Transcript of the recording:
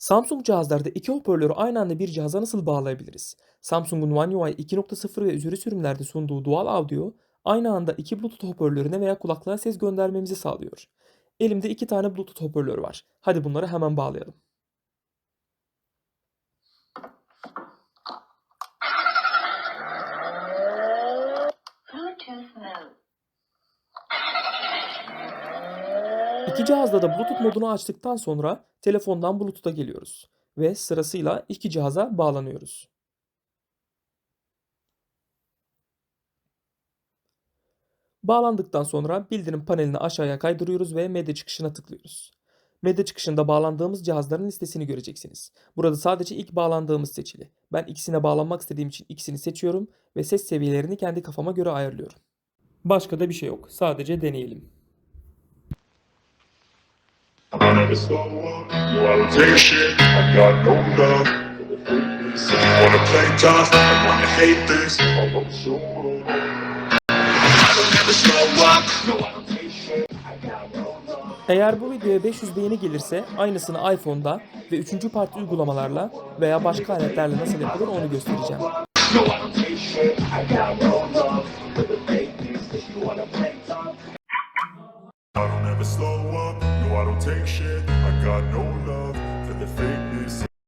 Samsung cihazlarda iki hoparlörü aynı anda bir cihaza nasıl bağlayabiliriz? Samsung'un One UI 2.0 ve üzeri sürümlerde sunduğu Dual Audio, aynı anda iki Bluetooth hoparlörüne veya kulaklığa ses göndermemizi sağlıyor. Elimde iki tane Bluetooth hoparlör var. Hadi bunları hemen bağlayalım. Bluetooth mode. İki cihazda da Bluetooth modunu açtıktan sonra telefondan Bluetooth'a geliyoruz ve sırasıyla iki cihaza bağlanıyoruz. Bağlandıktan sonra bildirim panelini aşağıya kaydırıyoruz ve medya çıkışına tıklıyoruz. Medya çıkışında bağlandığımız cihazların listesini göreceksiniz. Burada sadece ilk bağlandığımız seçili. Ben ikisine bağlanmak istediğim için ikisini seçiyorum ve ses seviyelerini kendi kafama göre ayarlıyorum. Başka da bir şey yok. Sadece deneyelim. I never slow up, no, I don't take shit. I got no love the. If you wanna play tough and wanna hate this, I'll go show. I don't ever slow up, no, I don't take shit. I. Eğer bu videoya 500 beğeni gelirse aynısını iPhone'da ve üçüncü parti uygulamalarla veya başka aletlerle nasıl yapılır onu göstereceğim. I don't. I the you wanna. I ever slow up, I don't take shit. I got no love for the fakeness.